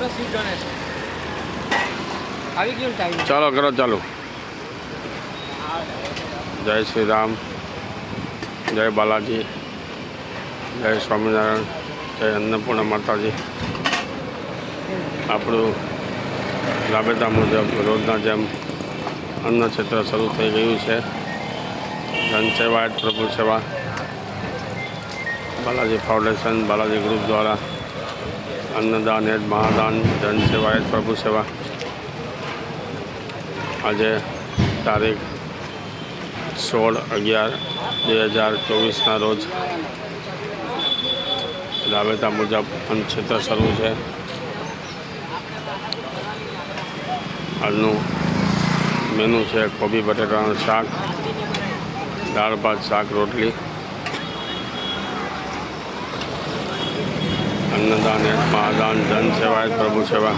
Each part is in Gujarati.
સરસ ટાઈમ ચાલો, કરો ચાલો. જય શ્રી રામ. જય બાલાજી. જય સ્વામિનારાયણ. જય અન્નપૂર્ણા માતાજી. આપણું રાબેતા મુજબ રોજના જેમ અન્ન ક્ષેત્ર શરૂ થઈ ગયું છે. જન સેવાયત પ્રભુ સેવા. બાલાજી ફાઉન્ડેશન, બાલાજી ગ્રુપ દ્વારા અન્નદાન હેત મહાદાન જન સેવાયત પ્રભુ સેવા. આજે તારીખ સોળ અગિયાર બે હજાર ચોવીસના રોજ રાબેતા મુજબ પંચક્ષેત્ર શરૂ છે. આજનું મેનુ છે કોબી બટેટાનું શાક, દાળ ભાત, શાક, રોટલી. અન્નદાન મહાદાન, ધન સેવાયત પ્રભુ સેવા.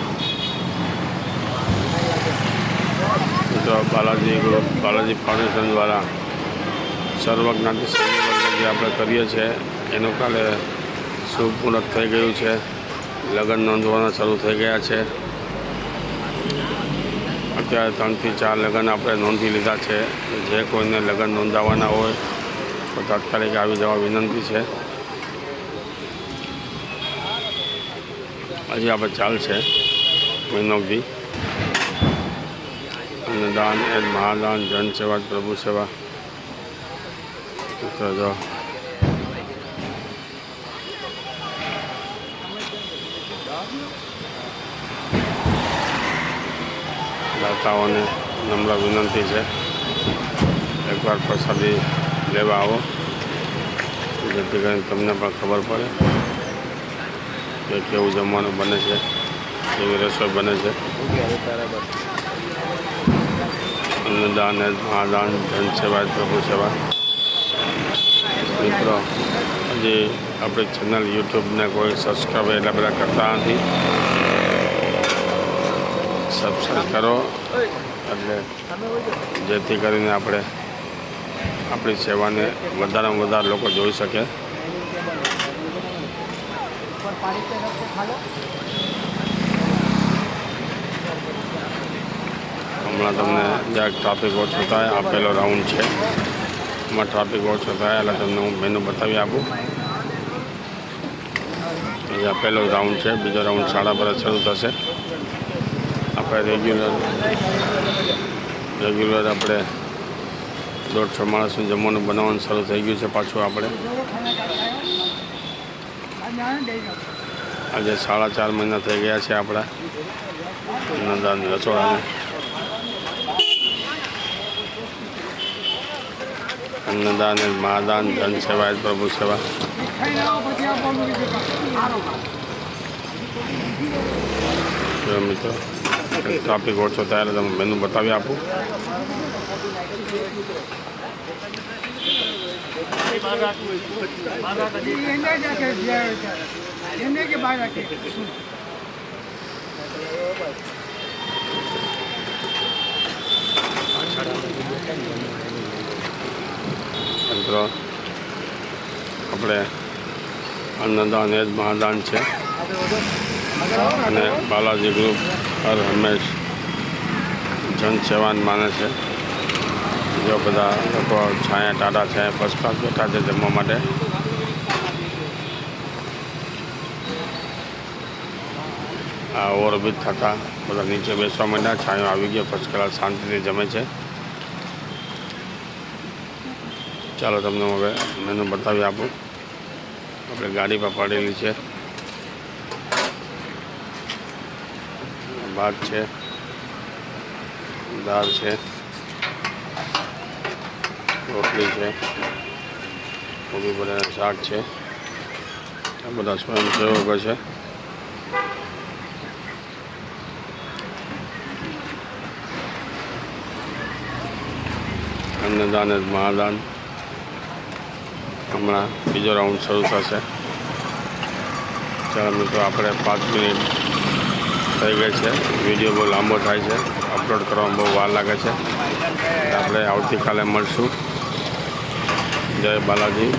મિત્રો બાલાજી ગ્રુપ બાલાજી ફાઉન્ડેશન દ્વારા સર્વજ્ઞાતિ સંમેલન જે આપણે કરીએ છીએ, એનું કાલે શુભ પૂર્ણ થઈ ગયું છે. લગ્ન નોંધવાના શરૂ થઈ ગયા છે. અત્યારે ત્રણથી ચાર લગ્ન આપણે નોંધી લીધા છે. જે કોઈને લગ્ન નોંધાવવાના હોય, તો તાત્કાલિક આવી જવા વિનંતી છે. હજી આપણે ચાલશે મહિનો અને અન્નદાન એ મહાદાન, જન સેવા, પ્રભુ સેવા. જો. દાતાઓને નમ્ર વિનંતી છે. એકવાર પ્રસાદી લેવા આવો. જેથી કરીને તમને પણ ખબર પડે. કે કેવું જમવાનું બને છે? કેવી રસોઈ બને છે? અન્નદાન મહાદાન જન સેવા, પ્રભુ સેવા. મિત્રો હજી આપણી ચેનલ યુટ્યુબને કોઈ સબસ્ક્રાઈબ એટલા બધા કરતા નથી. સબસ્ક્રાઈબ કરો. એટલે જેથી કરીને આપણે આપણી સેવાને વધારેમાં વધારે લોકો જોઈ શકે. હમણાં તમને જ્યાં ટ્રાફિક ઓછો થાય આ પહેલો રાઉન્ડ છે એમાં ટ્રાફિક ઓછો થાય એટલે તમને હું મેનુ બતાવી આપું અહીંયા પહેલો રાઉન્ડ છે બીજો રાઉન્ડ સાડા પર શરૂ થશે આપણે રેગ્યુલર રેગ્યુલર આપણે દોઢસો માણસનું જમવાનું બનાવવાનું શરૂ થઈ ગયું છે પાછું આપણે. આજે સાડા ચાર મહિના થઈ ગયા છે આપણા અન્નદાન રસોડાને. અન્નદાન મહાદાન ધન સેવા પ્રભુ સેવા. મિત્રો ટ્રાફિક ઓછો એટલે તમે મેનુ બતાવી આપું. મિત્રો આપણે અન્નદાન એ જ મહાદાન છે. અને બાલાજી ગ્રુપ હર હંમેશ જન સેવાન માને છે. જો બધા લોકો છાયા ટાટા છે ફર્સ્ટ ક્લાસ બેઠા છે જમવા માટે. આ ઓવરબ્રિજ થતાં બધા નીચે બેસવા માંડ્યા, છાંયો આવી ગયો ફર્સ્ટ ક્લાસ શાંતિથી જમે છે. ચાલો તમને હવે મેનુ બતાવી આપું. આપણે ગાડી પર પડેલી છે. ભાત છે, દાળ છે. રોટલી છે કોબી બધા શાક છે. આ બધા સ્વયંસેવકો છે. અન્નદાન જ મહાદાન. હમણાં બીજો રાઉન્ડ શરૂ થશે. ચાલો મિત્રો, આપણે પાંચ મિનિટ થઈ ગઈ છે. વીડિયો બહુ લાંબો થાય છે. અપલોડ કરવામાં બહુ વાર લાગે છે. આપણે આવતીકાલે મળશું. જય બાલાજી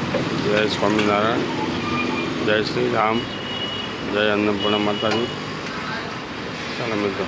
જય સ્વામિનારાયણ જય શ્રી રામ જય અન્નપૂર્ણા માતાજી ચાલો મિત્રો